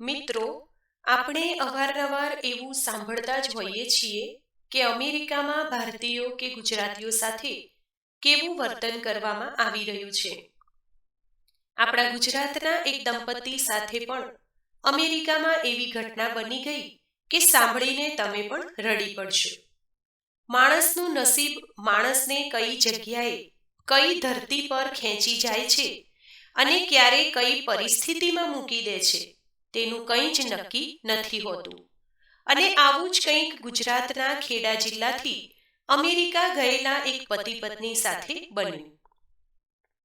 મિત્રો, આપણે અવારનવાર એવું સાંભળતા જ હોઈએ છીએ કે અમેરિકામાં ભારતીયો કે ગુજરાતીઓ સાથે કેવું વર્તન કરવામાં આવી રહ્યું છે. આપણા ગુજરાતના એક દંપતી સાથે પણ અમેરિકામાં એવી ઘટના બની ગઈ કે સાંભળીને તમે પણ રડી પડશો. માણસનું નસીબ માણસને કઈ જગ્યાએ, કઈ ધરતી પર ખેંચી જાય છે અને ક્યારે કઈ પરિસ્થિતિમાં મૂકી દે છે. તેનું કંઈ જ નક્કી નથી હોતું. અને આવું જ કંઈક ગુજરાતના ખેડા જિલ્લાથી અમેરિકા ગયેલા એક પતિ પત્ની સાથે બન્યું.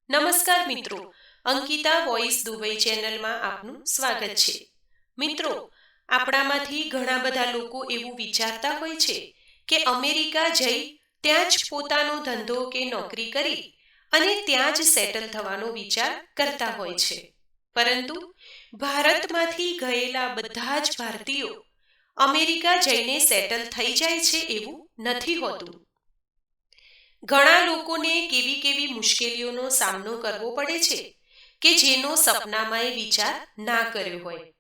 નમસ્કાર મિત્રો અંકિતા વોઇસ દુબઈ ચેનલમાં આપનું સ્વાગત છે. મિત્રો આપણામાંથી ઘણા બધા લોકો એવું વિચારતા હોય છે કે અમેરિકા જઈ ત્યાં જ પોતાનો ધંધો કે નોકરી કરી અને ત્યાં જ સેટલ થવાનો વિચાર કરતા હોય છે. પરંતુ ભારતમાંથી ગયેલા બધા જ ભારતીયો અમેરિકા જઈને સેટલ થઈ જાય છે એવું નથી હોતું. ઘણા લોકોને કેવી કેવી મુશ્કેલીઓનો સામનો કરવો પડે છે કે જેનો સપનામાં વિચાર ના કર્યો હોય.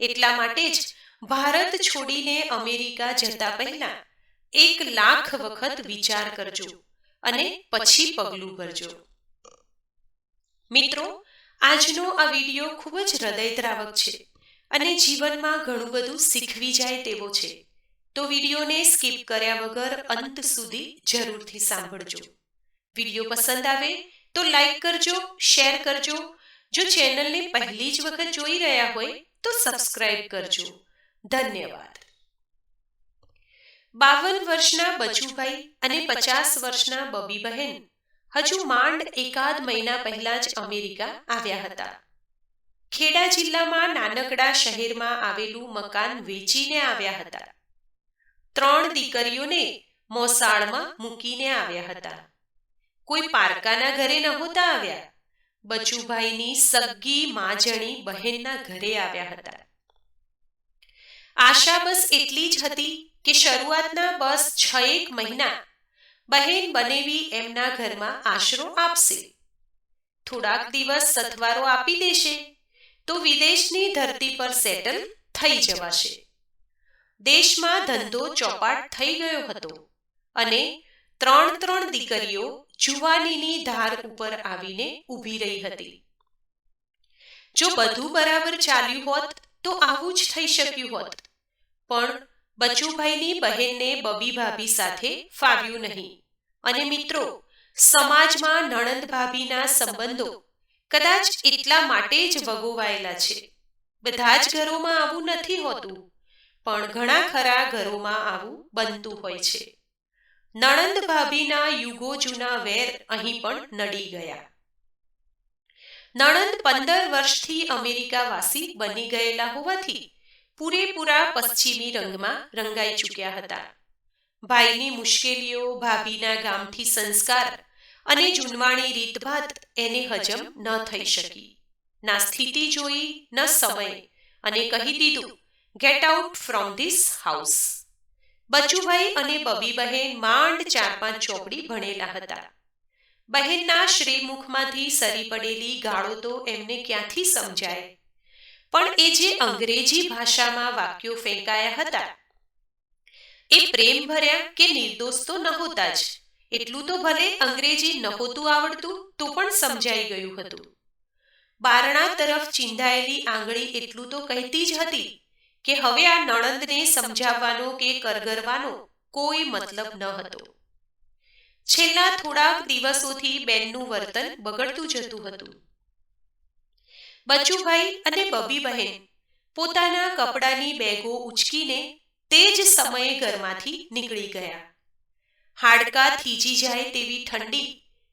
એટલા માટે જ ભારત છોડીને અમેરિકા જતા પહેલા એક લાખ વખત વિચાર કરજો અને પછી પગલું ભરજો. મિત્રો આજનો આ વીડિયો ખૂબ જ હૃદયદ્રાવક છે અને જીવનમાં ઘણું બધું શીખવી જાય તેવો છે. તો વિડીયોને સ્કીપ કર્યા વગર અંત સુધી જરૂરથી સાંભળજો. વીડિયો પસંદ આવે તો લાઈક કરજો, શેર કરજો. જો ચેનલને પહેલી જ વખત જોઈ રહ્યા હોય તો સબસ્ક્રાઇબ કરજો. ધન્યવાદ. બાવન વર્ષના બચુભાઈ અને પચાસ વર્ષના બબી બહેન હજુ માંડ એકાદ મહિના પહેલા જ અમેરિકા આવ્યા હતા. ખેડા જિલ્લામાં નાનકડા શહેરમાં આવેલું મકાન વેચીને આવ્યા હતા. ત્રણ દીકરીઓને મોસાળમાં મૂકીને આવ્યા હતા. કોઈ પારકાના ઘરે નહોતા આવ્યા. બચુભાઈની સગ્ગી માજણી બહેનના ઘરે આવ્યા હતા. આશા બસ એટલી જ હતી કે શરૂઆતના બસ છ એક મહિના બહેન બનેવી એમના ઘરમાં આશરો આપશે. થોડાક દિવસ સથવારો આપી દેશે, તો વિદેશની ધરતી પર સેટલ થઈ જવાશે. દેશમાં ધંધો ચોપાટ થઈ ગયો હતો અને ત્રણ ત્રણ દીકરીઓ જુવાનીની ધાર ઉપર આવીને ઊભી રહી હતી. જો બધું બરાબર ચાલ્યું હોત, તો આવું જ થઈ શક્યું હોત. પણ બચુભાઈની બહેનને બબી ભાભી સાથે ફાવ્યું નહીં. અને મિત્રો સમાજમાં નણંદ ભાભીના સંબંધો કદાચ એટલા માટે જ વગોવાયેલા છે. બધા જ ઘરોમાં આવું નથી હોતું પણ ઘણા ખરા ઘરોમાં આવું બનતું હોય છે. નણંદ ભાભીના યુગો જૂના વેર અહીં પણ નડી ગયા. નણંદ પંદર વર્ષથી અમેરિકાવાસી બની ગયેલા હોવાથી પૂરેપૂરા પશ્ચિમી રંગમાં રંગાઈ ચૂક્યા હતા. ભાઈની મુશ્કેલીઓ, ભાભીના ગામથી સંસ્કાર અને જૂનવાણી રીતભાત એને હજમ ન થઈ શકી. ના સ્થિતિ જોઈ, ન સમય અને કહી દીધું get out from this house Bachubhai અને બબી બહેન માંડ ચાર પાંચ ચોપડી ભણેલા હતા. બહેનના શ્રીમુખમાંથી સરી પડેલી ગાળો તો એમને ક્યાંથી સમજાય? પણ એ જે અંગ્રેજી ભાષામાં વાક્યો ફેંકાયા હતા એ પ્રેમ ભર્યા કે નિર્દોષ તો નહોતા જ. એટલું તો ભલે અંગ્રેજી નહોતું આવડતું, તો પણ સમજાઈ ગયું હતું. બારણા તરફ ચિંધાયેલી આંગળી એટલું તો કહેતી જ હતી કે હવે આ નણંદને સમજાવવાનો કે કરગરવાનો કોઈ મતલબ ન હતો. છેલ્લા થોડાક દિવસોથી બેનનું વર્તન બગડતું જતું હતું. બચુભાઈ અને બબી બહેન પોતાના કપડાની બેગો ઉચકીને તે જ સમયે ઘરમાંથી નીકળી ગયા. હાડકા થીજી જાય તેવી ઠંડી,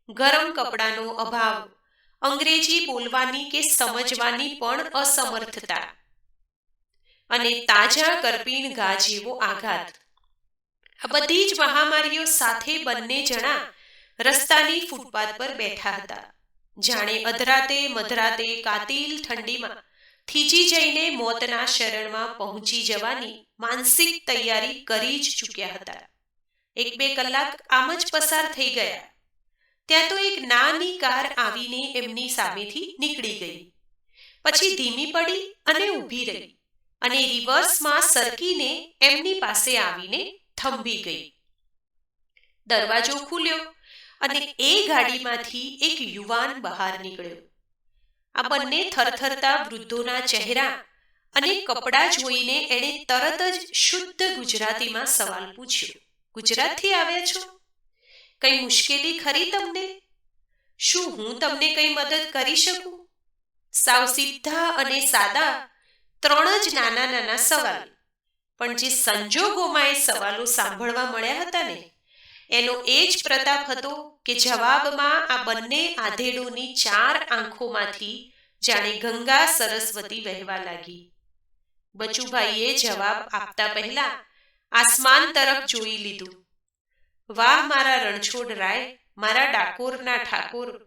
ગરમ કપડાનો અભાવ, અંગ્રેજી બોલવાની કે સમજવાની પણ અસમર્થતા અને તાજા કરપીણ ઘા જેવો આઘાત. આ બધી જ મહામારીઓ સાથે બંને જણા રસ્તાની ફૂટપાથ પર બેઠા હતા. જાણે અધરાતે મધરાતે કાતિલ ઠંડીમાં થીજી જઈને મોતના શરણમાં પહોંચી જવાની માનસિક તૈયારી કરી જ ચૂક્યા હતા. એક બે કલાક આમ જ પસાર થઈ ગયા. ત્યાં તો એક નાની કાર આવીને એમની સામેથી નીકળી ગઈ. પછી ધીમી પડી અને ઊભી રહી અને રિવર્સમાં સરકીને એમની પાસે આવીને થંભી ગઈ. દરવાજો ખુલ્યો અને એ ગાડીમાંથી એક યુવાન બહાર નીકળ્યો. આ બંને થરથરતા વૃદ્ધોના ચહેરા અને કપડાં જોઈને એણે તરત જ શુદ્ધ ગુજરાતીમાં સવાલ પૂછ્યો, ગુજરાતથી આવ્યા છો? કઈ મુશ્કેલી ખરી તમને? શું હું તમને કઈ મદદ કરી શકું? સાવ સીધા અને સાદા ત્રણ જ નાના નાના સવાલ, પણ જે સંજોગોમાં એ સવાલો સાંભળવા મળ્યા હતા ને એનો એ જ પ્રતાપ હતો કે જવાબમાં આ બંને આધેડોની ચાર આંખોમાંથી જાણે ગંગા સરસ્વતી વહેવા લાગી. બચુભાઈએ જવાબ આપતા પહેલા આસમાન તરફ જોઈ લીધું. વાહ, મારા રણછોડ રાય, મારા ડાકોરના ઠાકોર,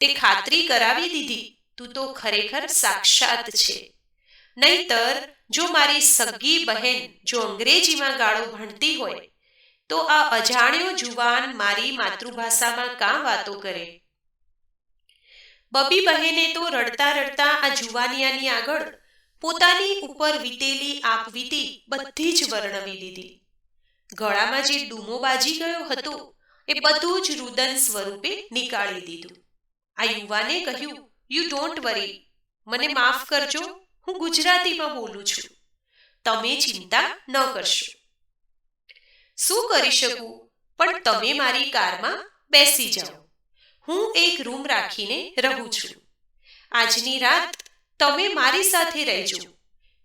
તે ખાતરી કરાવી દીધી, તું તો ખરેખર સાક્ષાત છે. નહીતર, જો મારી સગી બહેન જો અંગ્રેજીમાં ગાળો ભણતી હોય તો આ અજાણ્યો જુવાન મારી માતૃભાષામાં કાં વાતો કરે? બબી બહેને તો રડતા રડતા આ જુવાનિયાની આગળ પોતાની ઉપર વીતેલી આપવીતી બધી જ વર્ણવી દીધી. ગળામાં જે ડૂમો બાજી ગયો હતો, એ બધું જ રુદન સ્વરૂપે નીકાળી દીધું. આ યુવાને કહ્યું યુ ડોન્ટ વરી મને માફ કરજો, હું ગુજરાતીમાં બોલું છું. તમે ચિંતા ન કરશો. શું કરી શકું? પણ તમે મારી કારમાં બેસી જાઓ. હું એક રૂમ રાખીને રહું છું. આજની રાત તમે મારી સાથે રહેજો.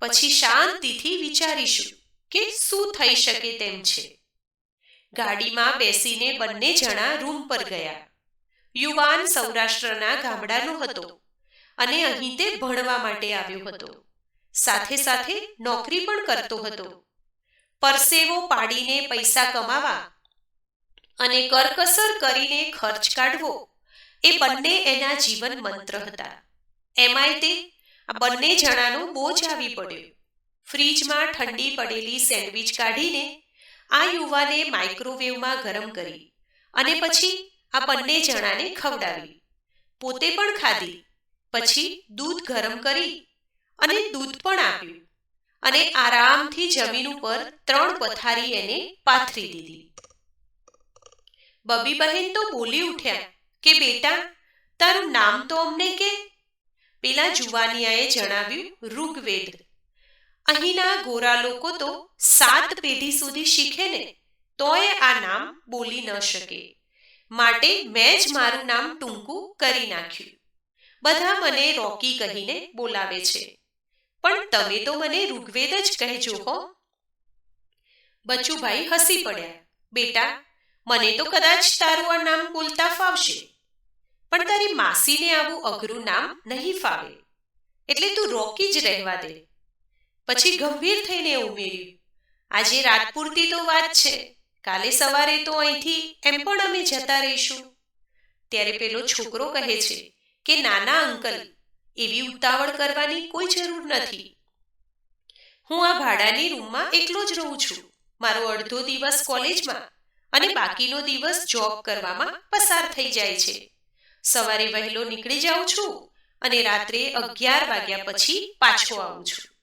પછી શાંતિથી વિચારીશું કે શું થઈ શકે તેમ છે. ગાડીમાં બેસીને બંને જણા રૂમ પર ગયા. યુવાન સૌરાષ્ટ્રના ગામડાનો હતો અને અહીં તે ભણવા માટે આવ્યો હતો. સાથે સાથે નોકરી પણ કરતો હતો. પરસેવો પાડીને પૈસા કમાવા અને કરકસર કરીને ખર્ચ કાઢવો, એ બંને એના જીવન મંત્ર હતા. એમાંય તે આ બંને જણાનો બોજ આવી પડ્યો. ફ્રીજમાં ઠંડી પડેલી સેન્ડવિચ કાઢીને આ યુવાને માઇક્રોવેવમાં ગરમ કરી અને પછી આ બંને જણાને ખવડાવી. પોતે પણ ખાધી, પછી દૂધ ગરમ કરી અને દૂધ પણ આપ્યું. અને આરામથી જમીન ઉપર ત્રણ પથારી એને પાથરી દીધી. બબી બહેન તો બોલી ઉઠ્યા કે, બેટા, તારું નામ તો અમને કે? પેલા જુવાનિયાએ જણાવ્યું, ઋગ્વેદ. અહીંના ગોરા લોકો તો સાત પેઢી સુધી શીખે ને, તોય આ નામ બોલી ન શકે. માટે મેં જ મારું નામ ટૂંકું કરી નાખ્યું. બધા મને રોકી કહીને બોલાવે છે. પણ તમે તો મને ઋગ્વેદ જ કહેજો, હો. બચુભાઈ હસી પડ્યા. બેટા, મને તો કદાચ તારું આ નામ બોલતા ફાવશે, પણ તારી માસીને આવું અઘરું નામ નહીં ફાવે. એટલે તું રોકી જ રહેવા દે. પછી ગંભીર થઈને ઉમેર્યું, આજે રાત પૂરતી તો વાત છે. કાલે સવારે તો અહીંથી એમ પણ અમે જતા રહીશું. ત્યારે પેલો છોકરો કહે છે કે, નાના અંકલ એવી ઉતાવળ કરવાની કોઈ જરૂર નથી. હું આ ભાડાની રૂમમાં એકલો જ રહું છું. મારો અડધો દિવસ કોલેજમાં અને બાકીનો દિવસ જોબ કરવામાં પસાર થઈ જાય છે. સવારે વહેલો નીકળી જાઉં છું અને રાત્રે અગિયાર વાગ્યા પછી પાછો આવું છું.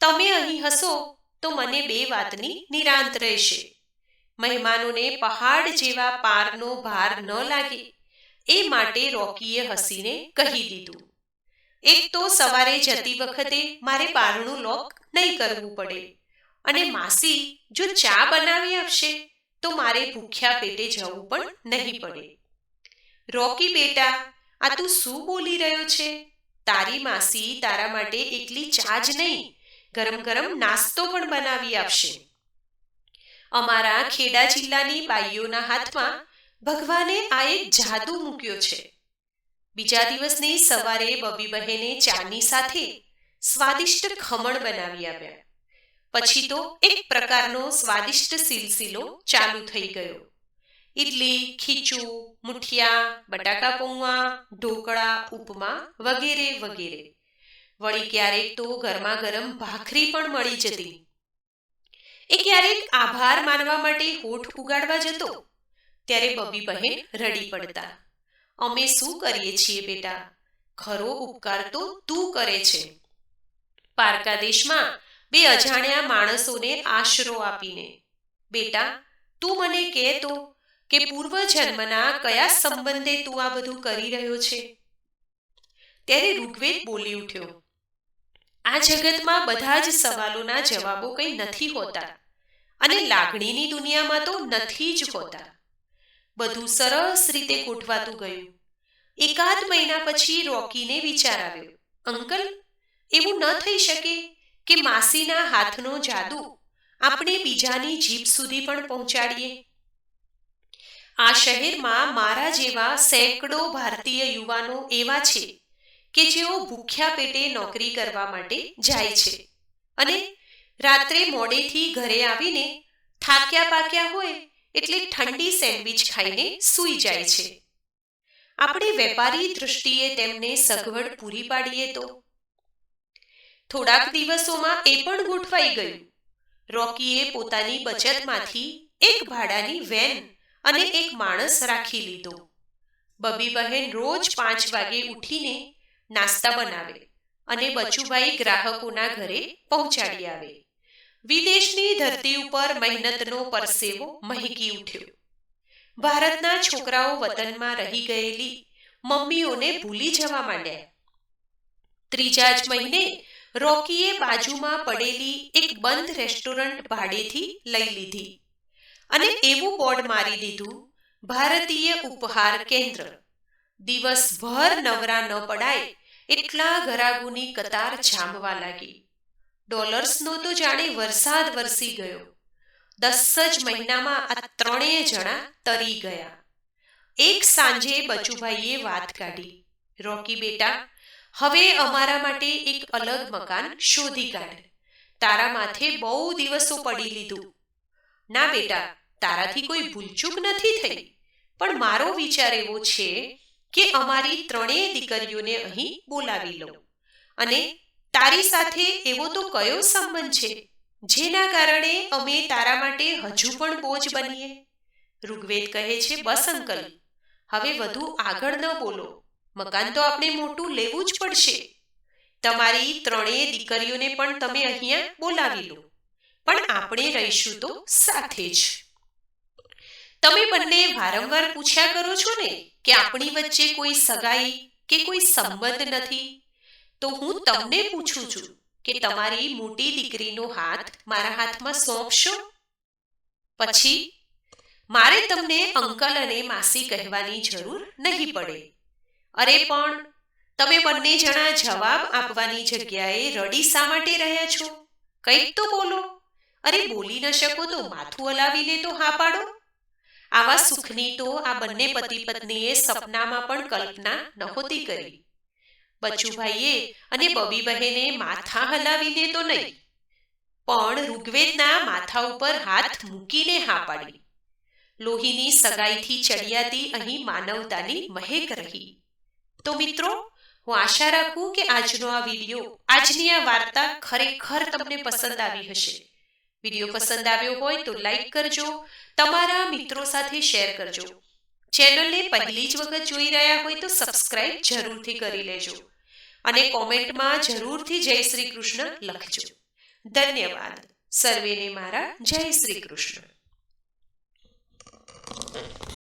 તમે અહીં હશો તો મને બે વાતની નિરાંત રહેશે. મહેમાનોને પહાડ જેવા પારનો ભાર ન લાગે. એ માટે રોકીએ હસીને કહી દીધું. એક તો સવારે જતી વખતે મારે બારણું લોક નહીં કરવું પડે. અને માસી જો ચા બનાવી આપશે, તો મારે ભૂખ્યા પેટે જવું પણ નહીં પડે. રોકી બેટા, આ તું શું બોલી રહ્યો છે? તારી માસી તારા માટે એકલી ચા જ નહીં, ગરમ ગરમ નાસ્તો પણ બનાવી આપશે. અમારા ખેડા જિલ્લાની બાઈઓના હાથમાં ભગવાને આ એક જાદુ મૂક્યો છે. બીજા દિવસની સવારે બબી બહેને ચાની સાથે સ્વાદિષ્ટ ખમણ બનાવી આવ્યા. પછી તો એક પ્રકારનો સ્વાદિષ્ટ સિલસિલો ચાલુ થઈ ગયો. ઇડલી ખીચું, મુઠિયા, બટાકા પૌવા, ઢોકળા, ઉપમા વગેરે વગેરે. વળી ક્યારેક તો ગરમા ગરમ ભાખરી પણ મળી જતી. એ ક્યારેક આભાર માનવા માટે હોઠ ઉગાડવા જતો. ત્યારે બબી બહેન રડી પડતા. અમે શું કરીએ છીએ બેટા? ખરો ઉપકાર તો તું કરે છે. પારકા દેશમાં બે અજાણ્યા માણસોને આશરો આપીને, બેટા, તું મને કહે તો કે પૂર્વ જન્મના કયા સંબંધે તું આ બધું કરી રહ્યો છે? ત્યારે ઋગ્વેદ બોલી ઉઠ્યો, આ જગતમાં બધા જ સવાલોના જવાબો કંઈ નથી હોતા અને લાગણીની દુનિયામાં તો નથી જ હોતા. બધું સરસ રીતે ગોઠવાતું ગયું. એકાદ મહિના પછી રોકીને વિચાર આવ્યો, અંકલ, એવું ન થઈ શકે કે માસીના હાથનો જાદુ આપણે બીજાની જીભ સુધી પણ પહોંચાડીએ. આ શહેરમાં મારા જેવા સેંકડો ભારતીય યુવાનો એવા છે કે જેઓ ભૂખ્યા પેટે નોકરી કરવા માટે જાય છે અને રાત્રે મોડેથી ઘરે આવીને થાક્યા પાક્યા હોય એટલે ઠંડી સેન્ડવિચ ખાઈને સૂઈ જાય છે. આપણે વેપારી દૃષ્ટિએ તેમને સગવડ પૂરી પાડીએ તો? થોડાક દિવસોમાં એ પણ ગોઠવાઈ ગયું. રોકીએ પોતાની બચતમાંથી એક ભાડાની વેન અને એક માણસ રાખી લીધો. બબી બહેન રોજ પાંચ વાગે ઉઠીને નાસ્તા બનાવે અને બચુભાઈ ગ્રાહકોના ઘરે પહોંચાડી આવે. વિદેશની ધરતી ઉપર મહેનતનો પરસેવો મહેકી ઉઠ્યો. ભારતના છોકરાઓ વતનમાં રહી ગયેલી મમ્મીઓને ભૂલી જવા માંડ્યા. ત્રીજા જ મહિને રોકીએ બાજુમાં પડેલી એક બંધ રેસ્ટોરન્ટ ભાડેથી લઈ લીધી અને એવું બોર્ડ મારી દીધું, ભારતીય ઉપહાર કેન્દ્ર. દિવસભર નવરા ન પડાય એટલા ગરાગુની કતાર જામવા લાગી. ડોલર્સનો તો જાણે વરસાદ વરસી ગયો. દસ જ મહિનામાં આ ત્રણેય જણા તરી ગયા. એક સાંજે બચુભાઈએ વાત કાઢી. રોકી બેટા, હવે અમારા માટે એક અલગ મકાન શોધી કાઢ. તારા માથે બહુ દિવસો પડી લીધું. ના બેટા, તારાથી કોઈ ભૂલચૂક નથી થઈ. પણ મારો વિચાર એવો છે કે અમારી ત્રણેય દીકરીઓને અહીં બોલાવી લો અને તારી સાથે એવો તો કયો સંબંધ છે? જેના કારણે અમે તારા માટે હજુ પણ બોજ બનીએ? ઋગ્વેદ કહે છે, બસ અંકલ, હવે વધુ આગળ ન બોલો. મકાન તો આપણે મોટું લેવું જ પડશે. તમારી ત્રણેય દીકરીઓને પણ તમે અહીંયા બોલાવી લો. પણ આપણે રહીશું તો સાથે જ. તમે બંને વારંવાર પૂછ્યા કરો છો ને કે આપણી વચ્ચે કોઈ સગાઈ કે કોઈ સંબંધ નથી? તો હું તમને પૂછું છું કે તમારી મોટી દીકરીનો હાથ મારા હાથમાં સોંપશો? પછી, મારે તમને અંકલ અને માસી કહેવાની જરૂર નહીં પડે. અરે પણ, તમે બંને જણા જવાબ આપવાની જગ્યાએ રડી શા માટે રહ્યા છો? કંઈક તો બોલો. અરે બોલી ન શકો તો માથું હલાવીને તો હા પાડો. આવા સુખની તો આ બંને પતિ પત્નીએ સપનામાં પણ કલ્પના નહોતી કરી. બચુભાઈએ અને બબી બહેને માથા હલાવીને તો નહીં. પણ ઋગ્વેદના માથા ઉપર હાથ મૂકીને હા પાડી. લોહીની સગાઈથી ચડિયાતી અહીં માનવતાની મહેક રહી. તો મિત્રો હું આશા રાખું કે આજનો આ વીડિયો આજની આ વાર્તા ખરેખર તમને પસંદ આવી હશે. વીડિયો પસંદ આવ્યો હોય તો લાઈક કરજો તમારા મિત્રો સાથે શેર કરજો. ચેનલને પહેલી જ વખત જોઈ રહ્યા હોય તો સબસ્ક્રાઇબ જરૂરથી કરી લેજો. અને કોમેન્ટમાં જરૂરથી જય શ્રી કૃષ્ણ લખજો. ધન્યવાદ. સર્વેને મારા જય શ્રી કૃષ્ણ.